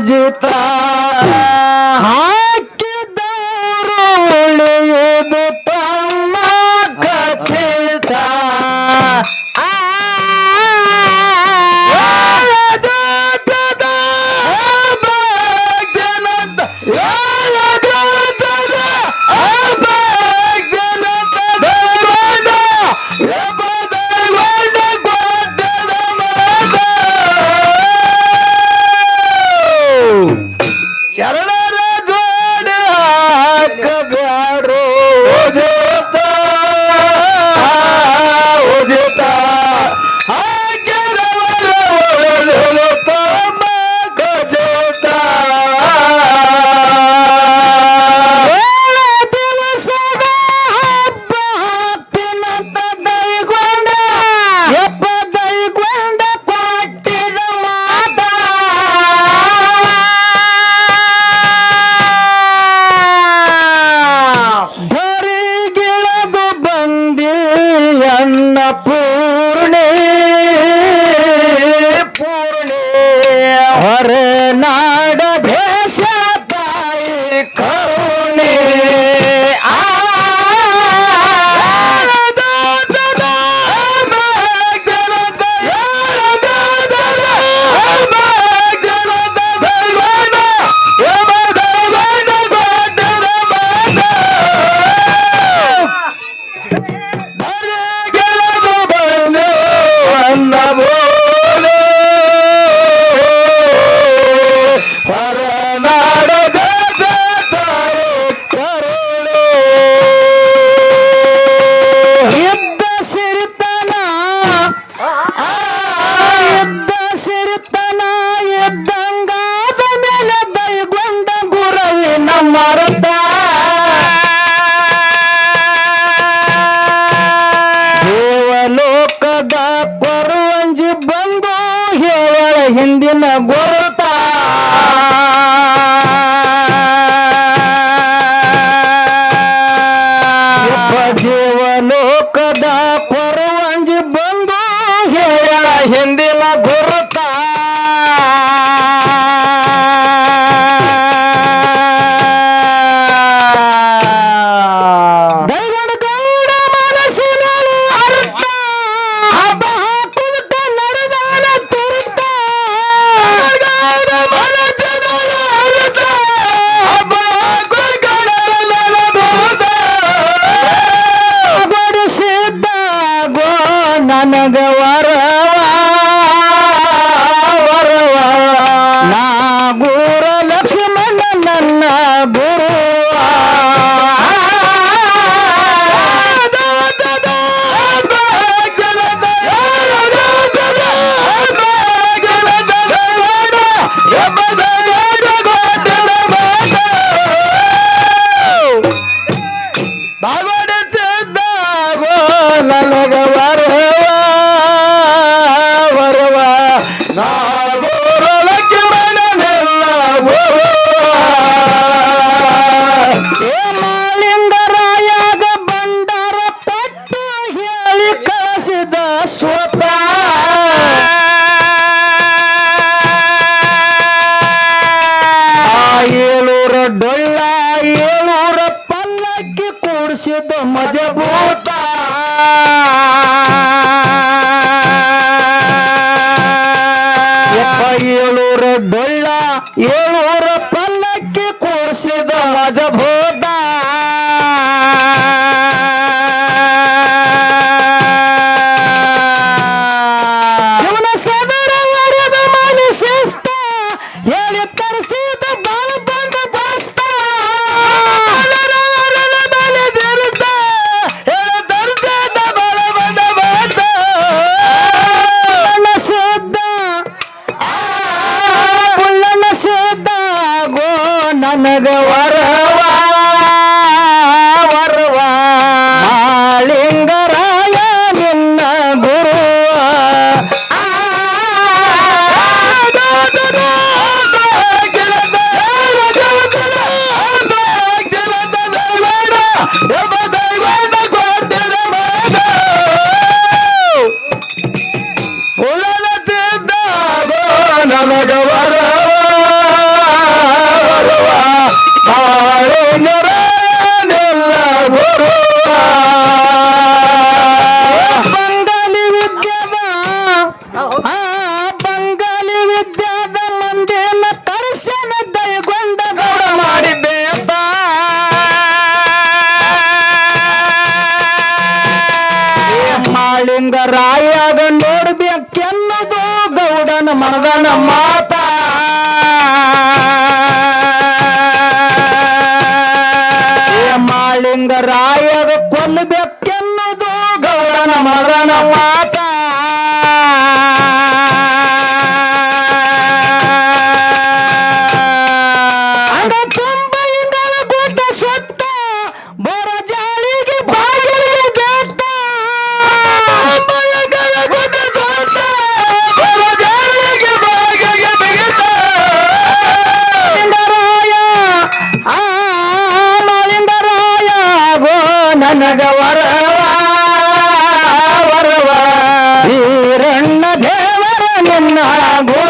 acreditar. হরে না ಸೋತ ಏಳೂರ ಡೊಳ್ಳ ಏಳೂರ ಪಲ್ಲಕ್ಕಿ ಕೂಡಿಸಿದ್ದು ಮಜಬೂತ. ಗೆಲ್ಲಬೇಕೆನ್ನೋದು ಗೌಡನ ಮರನಮ್ಮ ವರವಾ ವರವಾ ವೀರಣ್ಣ ದೇವರ ನಿನ್ನ ಗೋ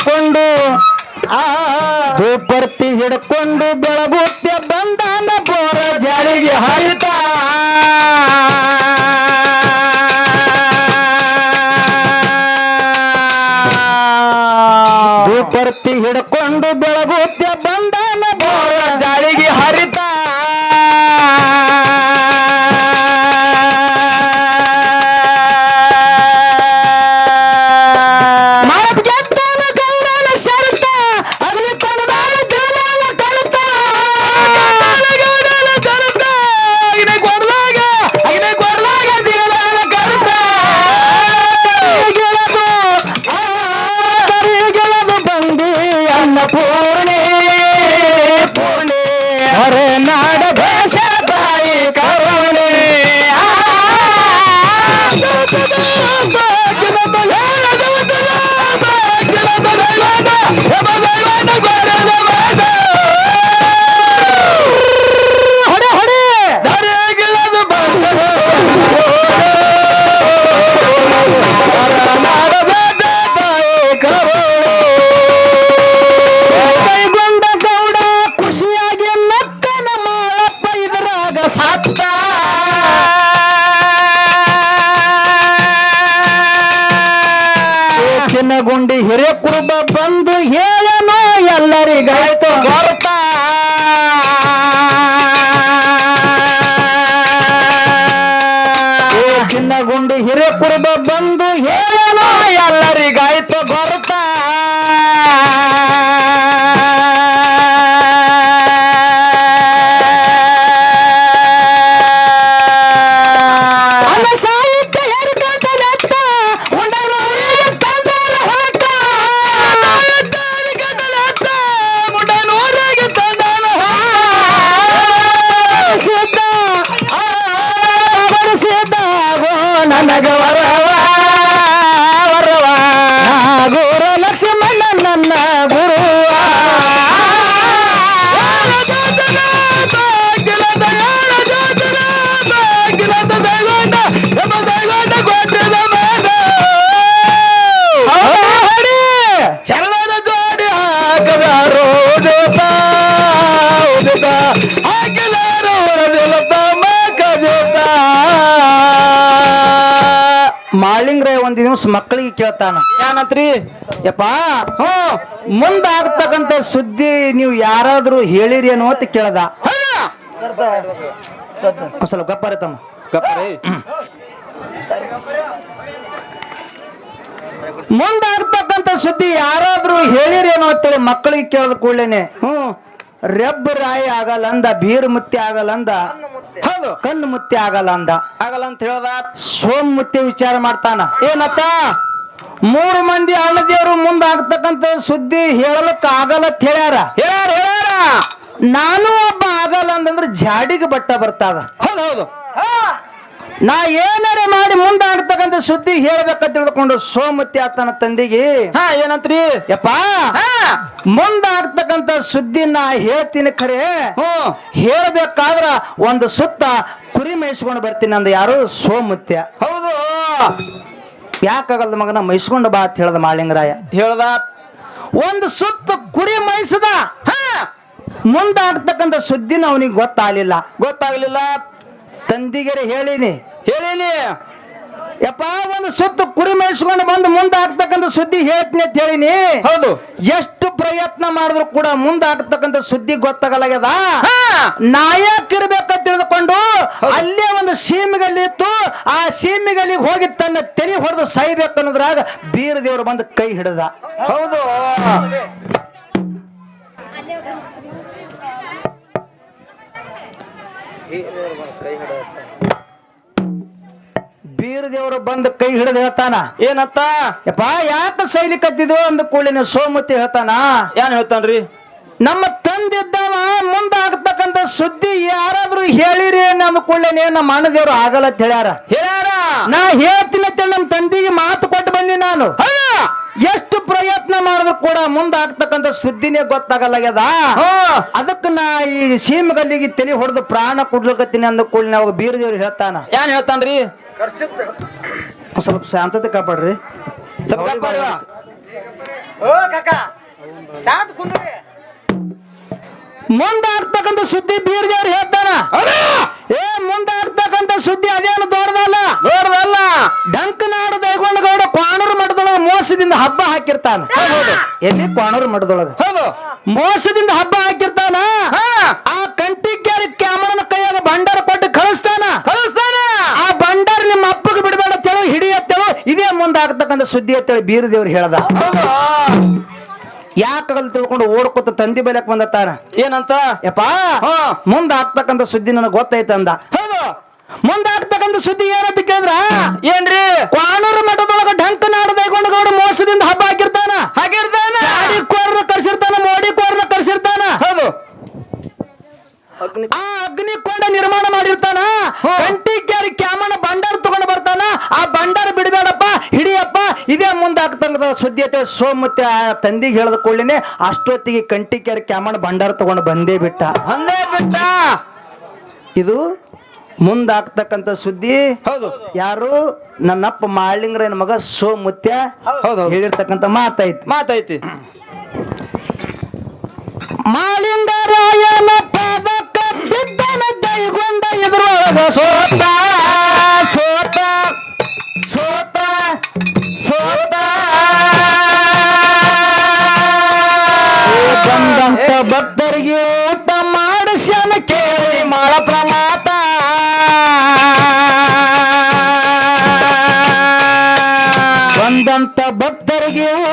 ಧೂಪರ್ತಿ ಕೇಳ್ತಾನ. ಏನಂತ್ರಿ? ಯಪ್ಪ ಹ್ಮ್ ಮುಂದಾಗ್ತಕ್ಕಂಥ ಸುದ್ದಿ ನೀವು ಯಾರಾದ್ರೂ ಹೇಳಿರಿ ಅನ್ನೋ ಅಂತ ಕೇಳ್ದ ಸ್ವಲ್ಪ ಗಪ್ಪಾರ ತಮ್ಮ. ಮುಂದಾಗ್ತಕ್ಕಂಥ ಸುದ್ದಿ ಯಾರಾದ್ರೂ ಹೇಳಿರಿ ಅನ್ನೋ ಅಂತೇಳಿ ಮಕ್ಕಳಿಗೆ ಕೇಳಿದ ಕೂಡಲೇನೆ. ಹ್ಮ್ ರೆಬ್ಬ ರಾಯಿ ಆಗಲ್ಲ ಅಂದ ಬೀರ್ ಮುತ್ತಿ ಆಗಲ್ಲ ಅಂದ ಹೌದು. ಕಣ್ಣು ಮುತ್ತಿ ಆಗಲ್ಲ ಅಂದ ಆಗಲ್ಲ ಅಂತ ಹೇಳ್ದ. ಸೋಮ್ ಮುತ್ತಿ ವಿಚಾರ ಮಾಡ್ತಾನ. ಏನತ್ತ? ಮೂರು ಮಂದಿ ಅಣ್ಣದೇವರು ಮುಂದಾಗ್ತಕ್ಕಂತ ಸುದ್ದಿ ಹೇಳಲಕ್ಕ ಆಗಲ್ಲ ಅಂತ ಹೇಳ್ಯಾರ. ಹೇಳ್ಯಾರ ಹೇಳ್ಯಾರ. ನಾನು ಒಬ್ಬ ಆಗಲ್ಲ ಅಂತಂದ್ರೆ ಜಾಡಿಗೆ ಬಟ್ಟ ಬರ್ತದ. ಹೌದು ಹೌದು. ನಾ ಏನಾರ ಮಾಡಿ ಮುಂದಾಗ್ತಕ್ಕಂತ ಸುದ್ದಿ ಹೇಳ್ಬೇಕಂತ ತಿಳ್ಕೊಂಡು ಸೋಮತಿ ಆತನ ತಂದಿಗೆ ಹಾ ಏನಂತ್ರಿ? ಯಪ್ಪ ಹಾ. ಮುಂದಾಗ್ತಕ್ಕಂಥ ಸುದ್ದಿ ನಾ ಹೇಳ್ತೀನಿ ಖರೆ. ಹೇಳ್ಬೇಕಾದ್ರ ಒಂದು ಸುತ್ತ ಕುರಿ ಮೇಯಿಸ್ಕೊಂಡು ಬರ್ತೀನಿ ಅಂದ ಯಾರು? ಸೋಮತ್ಯ. ಹೌದು. ಯಾಕಾಗಲ್ದ ಮಗನ? ಮೈಸ್ಕೊಂಡು ಬಾ ಅಂತ ಹೇಳ್ದ ಮಾಳಿಂಗರಾಯ. ಹೇಳ್ದ? ಒಂದು ಸುತ್ತ ಕುರಿ ಮೈಸದ? ಮುಂದಾಗ್ತಕ್ಕಂಥ ಸುದ್ದಿನ ಅವನಿಗೆ ಗೊತ್ತಾಗಲಿಲ್ಲ. ಗೊತ್ತಾಗ್ಲಿಲ್ಲ. ತಂದಿಗೆರೆ ಹೇಳಿನಿ. ಹೇಳೀನಿ. ಯಪ್ಪ ಒಂದು ಸುತ್ತು ಕುರಿ ಮೇಯಿಸ್ಕೊಂಡು ಬಂದು ಮುಂದಾಗ್ತಕ್ಕಂಥ ಸುದ್ದಿ ಹೇಳ್ತೀನಿ ಅಂತ ಹೇಳಿನಿ. ಹೌದು. ಎಷ್ಟು ಪ್ರಯತ್ನ ಮಾಡಿದ್ರು ಕೂಡ ಮುಂದಾಗ್ತಕ್ಕಂಥ ಸುದ್ದಿ ಗೊತ್ತಾಗಲಾಗ್ಯದ? ಹಾ. ನಾಯಕ್ ಇರ್ಬೇಕಂತ ತಿಳಿದುಕೊಂಡು ಅಲ್ಲೇ ಒಂದು ಸೀಮೆಗಲ್ಲಿ ಇತ್ತು. ಆ ಸೀಮೆಗಲ್ಲಿ ಹೋಗಿ ತನ್ನ ತಲೆ ಹೊಡೆದು ಸಾಯ್ಬೇಕು ಅನ್ನೋದ್ರಾಗ ಬೀರ ದೇವರು ಬಂದು ಕೈ ಹಿಡಿದ. ಹೌದು. ಬೀರ ದೇವರು ಬಂದು ಕೈ ಹಿಡಿದು ಹೇಳ್ತಾನ. ಏನತ್ತ ಯಪ್ಪ ಯಾಕೆ ಸೈಲಿಕತ್ತಿದ್ವು ಅಂದ ಕೂಡಲಿನ ಸೋಮತಿ ಹೇಳ್ತಾನ. ಏನ್ ಹೇಳ್ತಾನ್ರಿ? ನಮ್ಮ ತಂದಿದ್ದವ ಮುಂದಾಗತಕ್ಕಂತ ಸುದ್ದಿ ಯಾರಾದ್ರೂ ಹೇಳಿರಿ ಅಂದ ಕೂಡಲೇನೆ ನಮ್ಮ ಅಣ್ಣದೇವ್ರು ಆಗಲ್ಲ ಅಂತ ಹೇಳ್ಯಾರ. ಹೇಳ್ಯಾರ? ನಾ ಹೇಳ್ತೀನಿ ಅಂತೇಳಿ ನಮ್ಮ ತಂದಿಗೆ ಮಾತು ಕೊಟ್ಟು ಬಂದಿ ನಾನು. ಎಷ್ಟು ಪ್ರಯತ್ನ ಮಾಡಿದ್ರು ಕೂಡ ಮುಂದಾಗ್ತಕ್ಕಂಥ ಸುದ್ದಿನೇ ಗೊತ್ತಾಗಲ್ಲ ಯದ ಅದಕ್ಕೆ ನಾ ಈ ಸೀಮಗಲ್ಲಿಗೆ ತಲೆ ಹೊಡೆದು ಪ್ರಾಣ ಕುಡ್ಲಕತ್ತೀನಿ ಅಂದ ಕೂಡಲೇ ಅವಾಗ ಬೀರದೇವ್ರು ಹೇಳ್ತಾನ. ಏನ್ ಹೇಳ್ತಾನ್ರಿ? ಸ್ವಲ್ಪ ಶಾಂತತೆ ಕಾಪಾಡ್ರಿ. ಸ್ವಲ್ಪ ಗಪ್ಪಾರ. ಮುಂದಾಗ್ತಕ್ಕಂಥ ಸುದ್ದಿ ಬೀರದೇವ್ರು ಹೇಳ್ತಾನ? ಏ ಮುಂದಾಗ್ತಕ್ಕಂಥ ಸುದ್ದಿ ಅದೇನು ದೊಡ್ಡದಲ್ಲ? ದೊಡ್ಡದಲ್ಲ. ಡಂಕನಾಡು ದೈಗೊಂಡಗೌಡ ಕ್ವಾಣೂರು ಮಠದೊಳಗ ಮೋಸದಿಂದ ಹಬ್ಬ ಹಾಕಿರ್ತಾನ. ಎಲ್ಲಿ? ಕ್ವಾಣೂರು ಮಠದೊಳಗ. ಹೌದು. ಮೋಸದಿಂದ ಹಬ್ಬ ಹಾಕಿರ್ತಾನ? ಆ ಕಂಟಿಗ್ಯಾರ ಕ್ಯಾಮರನ ಕೈಯಾಗ ಭಂಡಾರ ಕೊಟ್ಟು ಕಳಿಸ್ತಾನ. ಕಳಿಸ್ತಾನ. ಆ ಭಂಡಾರ ನಿಮ್ಮ ಅಪ್ಪಗೆ ಬಿಡಬೇಡ ತೆಳು ಹಿಡಿಯತ್ತೇಳು. ಇದೇ ಮುಂದಾಗ್ತಕ್ಕಂಥ ಸುದ್ದಿ ಅಂತೇಳಿ ಬೀರದೇವ್ರು ಹೇಳ್ದ. ಯಾಕಾಗಲ್ ತಿಳ್ಕೊಂಡು ಓಡ್ಕೊತ ತಂದಿ ಬೆಲೆಕ್ ಬಂದತ್ತಾನ ಏನಂತ? ಯಪ್ಪ. ಮುಂದಾಗ್ತಕ್ಕಂಥ ಸುದ್ದಿ ನನಗೆ ಅಂದ ಹೌದು. ಮುಂದಾಗ್ತಕ್ಕಂಥ ಸುದ್ದಿ ಏನಂತ ಕೇಳಿದ್ರ? ಏನ್ರಿ? ಕ್ವಾಣೂರು ಮಠದೊಳಗ ಡಂಕ್ ನಾಡು ಗೌಡ ಮೋಸದಿಂದ ಹಬ್ಬ ಹಾಕಿರ್ತಾನ. ಹಾಕಿರ್ತಾನ? ಕೋರ್ನ ಕರ್ಸಿರ್ತಾನ ಮೋಡಿ ಕೋರ್ನ ಕರ್ಸಿರ್ತಾನ. ಹೌದು. ಆ ಅಗ್ನಿ ಕೊಂಡ ನಿರ್ಮಾಣ ಮಾಡಿರ್ತಾನ. ಕಂಟಿ ಕ್ಯಾರಿ ಕ್ಯಾಮನ ಭಂಡಾರ ತಗೊಂಡು ಬರ್ತಾನ. ಆ ಬಂಡಾರ ಬಿಡಬೇಡಪ್ಪ ಹಿಡಿಯಪ್ಪ. ಇದೇ ಮುಂದಾಗ್ತಂಗದ ಸುದ್ದಿ ಐತೆ ಸೋಮತ್ತೆ ಆ ತಂದಿಗೆ ಹೇಳಿದ ಕೂಡಲೇ ಅಷ್ಟೊತ್ತಿಗೆ ಕಂಟಿ ಕ್ಯಾಮನ್ ಭಂಡಾರ ತಗೊಂಡು ಬಂದೇ ಬಿಟ್ಟ. ಬಂದೇ ಬಿಟ್ಟ. ಇದು ಮುಂದಾಗ್ತಕ್ಕಂಥ ಸುದ್ದಿ. ಹೌದು. ಯಾರು? ನನ್ನಪ್ಪ ಮಾಳಿಂಗ್ರನ ಮಗ ಸೋಮುತ್ಯ ಹೌದು ಹೇಳಿರ್ತಕ್ಕಂಥ ಮಾತೈತಿ. ಮಾತೈತಿ. ಮಾಲಿಂಗರಾಯನ ಪಾದಕ್ಕ ಬಿದ್ದನ ದೈಗೊಂಡ ಇದ್ರೊಳಗ ಸೋತ ಗೆ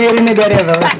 Yerini veriyoruz.